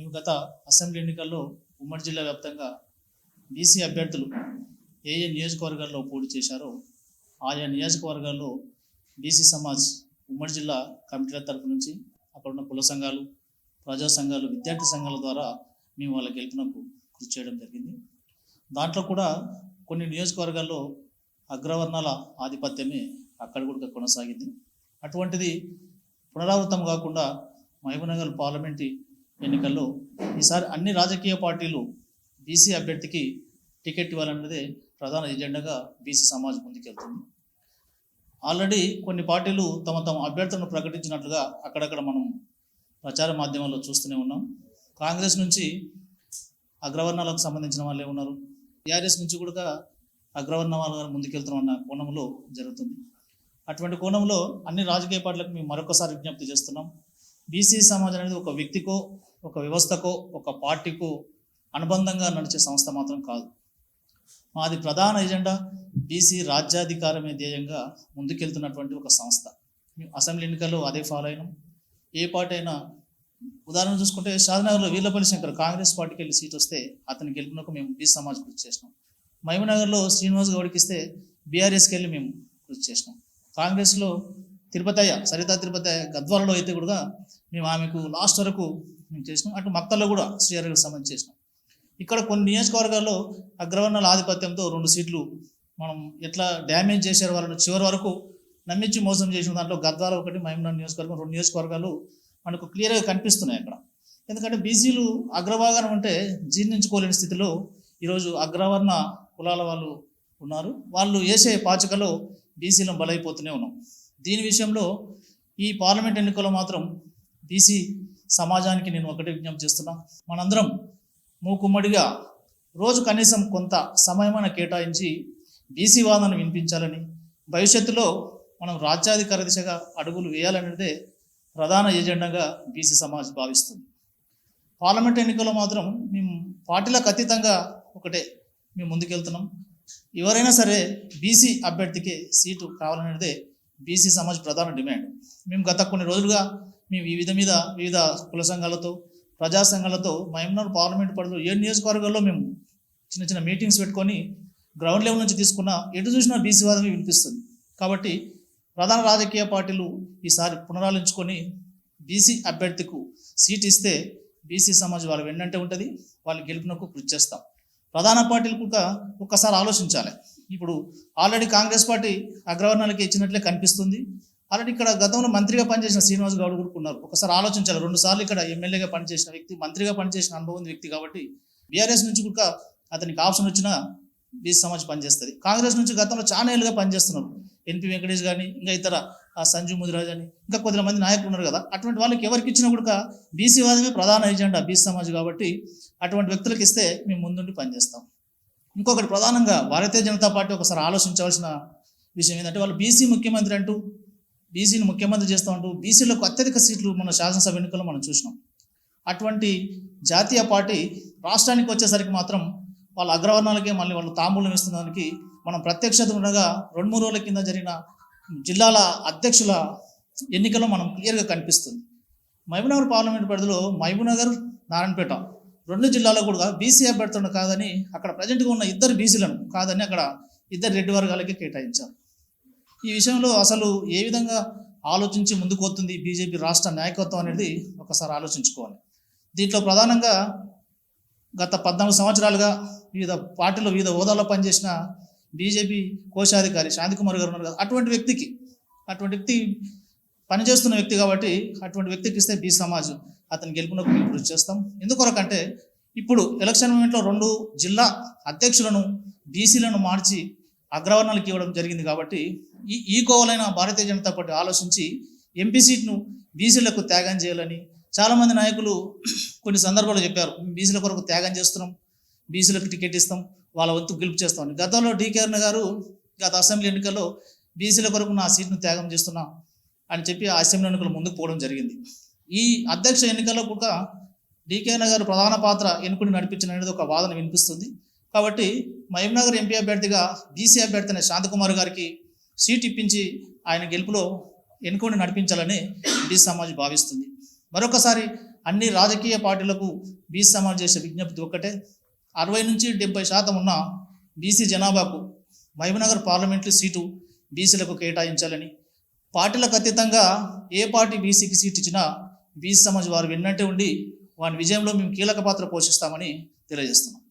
మేము గత అసెంబ్లీ ఎన్నికల్లో ఉమ్మడి జిల్లా వ్యాప్తంగా బీసీ అభ్యర్థులు ఏ ఏ నియోజకవర్గాల్లో పోటీ చేశారో ఆయా నియోజకవర్గాల్లో బీసీ సమాజ్ ఉమ్మడి జిల్లా కమిటీల తరపు నుంచి అక్కడ ఉన్న కుల సంఘాలు ప్రజా సంఘాలు విద్యార్థి సంఘాల ద్వారా మేము వాళ్ళ గెలుపునకు కృషి చేయడం జరిగింది. దాంట్లో కూడా కొన్ని నియోజకవర్గాల్లో అగ్రవర్ణాల ఆధిపత్యమే అక్కడ కూడా కొనసాగింది. అటువంటిది పునరావృతం కాకుండా మహబూబ్నగర్ పార్లమెంటు ఎన్నికల్లో ఈసారి అన్ని రాజకీయ పార్టీలు బీసీ అభ్యర్థికి టికెట్ ఇవ్వాలన్నదే ప్రధాన ఎజెండాగా బీసీ సమాజ్ ముందుకెళ్తుంది. ఆల్రెడీ కొన్ని పార్టీలు తమ తమ అభ్యర్థులను ప్రకటించినట్లుగా అక్కడక్కడ మనం ప్రచార మాధ్యమాల్లో చూస్తూనే ఉన్నాం. కాంగ్రెస్ నుంచి అగ్రవర్ణాలకు సంబంధించిన వాళ్ళే ఉన్నారు. టీఆర్ఎస్ నుంచి కూడా అగ్రవర్ణ వాళ్ళ ముందుకెళ్తున్న కోణంలో జరుగుతుంది. అటువంటి కోణంలో అన్ని రాజకీయ పార్టీలకు మేము మరొకసారి విజ్ఞప్తి చేస్తున్నాం. బీసీ సమాజం అనేది ఒక వ్యక్తికో ఒక వ్యవస్థకో ఒక పార్టీకో అనుబంధంగా నడిచే సంస్థ మాత్రం కాదు. మాది ప్రధాన ఎజెండా బీసీ రాజ్యాధికారమే ధ్యేయంగా ముందుకెళ్తున్నటువంటి ఒక సంస్థ. మేము అసెంబ్లీ ఎన్నికల్లో అదే ఫాలో అయినాం. ఏ పార్టీ అయినా ఉదాహరణ చూసుకుంటే షాద్నగర్లో వీర్లపల్లి శంకర్ కాంగ్రెస్ పార్టీకి వెళ్ళి సీట్ వస్తే అతను గెలుపునకు మేము బీసీ సమాజ్ కృషి చేసినాం. మహిమనగర్లో శ్రీనివాస్ గౌడ్కి ఇస్తే బీఆర్ఎస్కి వెళ్ళి మేము కృషి చేసినాం. కాంగ్రెస్లో తిరుపతయ్య సరితా తిరుపతయ్య గద్వాలలో అయితే కూడా మేము ఆమెకు లాస్ట్ వరకు మేము చేసినాం. అటు మక్తల్లో కూడా శ్రీహరికి సంబంధించి చేసినాం. ఇక్కడ కొన్ని నియోజకవర్గాల్లో అగ్రవర్ణాల ఆధిపత్యంతో రెండు సీట్లు మనం ఎట్లా డ్యామేజ్ చేశారు వాళ్ళని చివరి వరకు నమ్మించి మోసం చేసిన దాంట్లో గద్వాల ఒకటి మహిమనాడు నియోజకవర్గం రెండు నియోజకవర్గాలు మనకు క్లియర్గా కనిపిస్తున్నాయి అక్కడ. ఎందుకంటే బీసీలు అగ్రభాగం ఉంటే జీర్ణించుకోలేని స్థితిలో ఈరోజు అగ్రవర్ణ కులాల వాళ్ళు ఉన్నారు. వాళ్ళు వేసే పాచికలో బీసీలను బలైపోతూనే ఉన్నాం. దీని విషయంలో ఈ పార్లమెంట్ ఎన్నికల్లో మాత్రం బీసీ సమాజానికి నేను ఒకటే విజ్ఞప్తి చేస్తున్నా. మనందరం మూకుమ్మడిగా రోజు కనీసం కొంత సమయమైన కేటాయించి బీసీ వాదనను వినిపించాలని భవిష్యత్తులో మనం రాజ్యాధికార దిశగా అడుగులు వేయాలనేదే ప్రధాన ఎజెండాగా బీసీ సమాజ్ భావిస్తుంది. పార్లమెంట్ ఎన్నికల్లో మాత్రం మేము పార్టీలకు అతీతంగా ఒకటే మేము ముందుకెళ్తున్నాం. ఎవరైనా సరే బీసీ అభ్యర్థికి సీటు కావాలనేదే బీసీ సమాజ్ ప్రధాన డిమాండ్. మేము గత కొన్ని రోజులుగా మేము వివిధ మీద వివిధ కుల సంఘాలతో ప్రజా సంఘాలతో మహమ్నాడు పార్లమెంట్ పరిధిలో ఏ నియోజకవర్గాల్లో మేము చిన్న చిన్న మీటింగ్స్ పెట్టుకొని గ్రౌండ్ లెవెల్ నుంచి తీసుకున్న ఎటు చూసినా బీసీ వాదమే వినిపిస్తుంది. కాబట్టి ప్రధాన రాజకీయ పార్టీలు ఈసారి పునరాలించుకొని బీసీ అభ్యర్థికు సీట్ ఇస్తే బీసీ సమాజ్ వాళ్ళు వెన్నంటే ఉంటుంది వాళ్ళు గెలుపునకు కృషి చేస్తాం. ప్రధాన పార్టీలు కూడా ఒక్కసారి ఆలోచించాలి. ఇప్పుడు ఆల్రెడీ కాంగ్రెస్ పార్టీ అగ్రవర్ణాలకి ఇచ్చినట్లే కనిపిస్తుంది. అలాంటి ఇక్కడ గతంలో మంత్రిగా పనిచేసిన శ్రీనివాస్ గౌడ్ కూడా ఉన్నారు. ఒకసారి ఆలోచించాలి. రెండు సార్లు ఇక్కడ ఎమ్మెల్యేగా పనిచేసిన వ్యక్తి మంత్రిగా పనిచేసిన అనుభవం ఉంది వ్యక్తి కాబట్టి బీఆర్ఎస్ నుంచి కూడా అతనికి ఆప్షన్ వచ్చినా బీసీ సమాజ్ పనిచేస్తుంది. కాంగ్రెస్ నుంచి గతంలో చాలా ఏళ్ళుగా పనిచేస్తున్నారు. ఎన్పి వెంకటేష్ కానీ ఇంకా ఇతర ఆ సంజు ముదిరాజ్ అని ఇంకా కొద్ది మంది నాయకులు ఉన్నారు కదా. అటువంటి వాళ్ళకి ఎవరికి ఇచ్చినా కూడా బీసీ వాదమే ప్రధాన ఎజెండా బీసీ సమాజ్ కాబట్టి అటువంటి వ్యక్తులకు ఇస్తే మేము ముందుండి పనిచేస్తాం. ఇంకొకటి ప్రధానంగా భారతీయ జనతా పార్టీ ఒకసారి ఆలోచించవలసిన విషయం ఏంటంటే వాళ్ళు బీసీ ముఖ్యమంత్రి అంటూ బీసీని ముఖ్యమంత్రి చేస్తూ ఉంటూ బీసీలకు అత్యధిక సీట్లు మన శాసనసభ ఎన్నికల్లో మనం చూసినాం. అటువంటి జాతీయ పార్టీ రాష్ట్రానికి వచ్చేసరికి మాత్రం వాళ్ళ అగ్రవర్ణాలకే మళ్ళీ వాళ్ళు తాంబూలం ఇస్తున్నందుకు మనం ప్రత్యక్షత ఉండగా రెండు మూడు రోజుల కింద జరిగిన జిల్లాల అధ్యక్షుల ఎన్నికలో మనం క్లియర్గా కనిపిస్తుంది. మహబూబ్నగర్ పార్లమెంట్ పరిధిలో మహబూబ్నగర్ నారాయణపేట రెండు జిల్లాలో కూడా బీసీ అభ్యర్థులను కాదని అక్కడ ప్రజెంట్గా ఉన్న ఇద్దరు బీసీలను కాదని అక్కడ ఇద్దరు రెడ్డి వర్గాలకే కేటాయించారు. ఈ విషయంలో అసలు ఏ విధంగా ఆలోచించి ముందుకు వస్తుంది బీజేపీ రాష్ట్ర నాయకత్వం అనేది ఒకసారి ఆలోచించుకోవాలి. దీంట్లో ప్రధానంగా గత పద్నాలుగు సంవత్సరాలుగా వివిధ పార్టీలో వివిధ హోదాలో పనిచేసిన బీజేపీ కోశాధికారి శాంతికుమార్ గారు ఉన్నారు కదా అటువంటి వ్యక్తికి అటువంటి వ్యక్తి పనిచేస్తున్న వ్యక్తి కాబట్టి అటువంటి వ్యక్తికి ఇస్తే బీ సమాజ్ అతని గెలుపునకు మేము కృషి చేస్తాం. ఎందుకొరకంటే ఇప్పుడు ఎలక్షన్ మూమెంట్లో రెండు జిల్లా అధ్యక్షులను బీసీలను మార్చి అగ్రవర్ణాలకు ఇవ్వడం జరిగింది కాబట్టి ఈ ఈ కోవలైన భారతీయ జనతా పార్టీ ఆలోచించి ఎంపీ సీట్ను బీసీలకు త్యాగం చేయాలని చాలామంది నాయకులు కొన్ని సందర్భాల్లో చెప్పారు. బీసీల కొరకు త్యాగం చేస్తున్నాం బీసీలకు టికెట్ ఇస్తాం వాళ్ళ వంతు గెలుపు చేస్తాం గతంలో డీకే గారు గత అసెంబ్లీ ఎన్నికల్లో బీసీల కొరకు నా సీట్ను త్యాగం చేస్తున్నా అని చెప్పి ఆ అసెంబ్లీ ఎన్నికలు ముందుకు పోవడం జరిగింది. ఈ అధ్యక్ష ఎన్నికల్లో కూడా డీకే గారు ప్రధాన పాత్ర ఎన్నుకుని నడిపించిన అనేది ఒక వాదన వినిపిస్తుంది. కాబట్టి మహబూబ్నగర్ ఎంపీ అభ్యర్థిగా బీసీ అభ్యర్థి అయిన శాంతకుమార్ గారికి సీట్ ఇప్పించి ఆయన గెలుపులో ఎన్నుకొని నడిపించాలని బీసీ సమాజ్ భావిస్తుంది. మరొకసారి అన్ని రాజకీయ పార్టీలకు బీసీ సమాజ్ చేసే విజ్ఞప్తి ఒక్కటే. అరవై నుంచి డెబ్బై శాతం ఉన్న బీసీ జనాభాకు మహబూబ్నగర్ పార్లమెంటరీ సీటు బీసీలకు కేటాయించాలని. పార్టీలకు అతీతంగా ఏ పార్టీ బీసీకి సీట్ ఇచ్చినా బీసీ సమాజ్ వారు వెన్నంటే ఉండి వారి విజయంలో మేము కీలక పాత్ర పోషిస్తామని తెలియజేస్తున్నాం.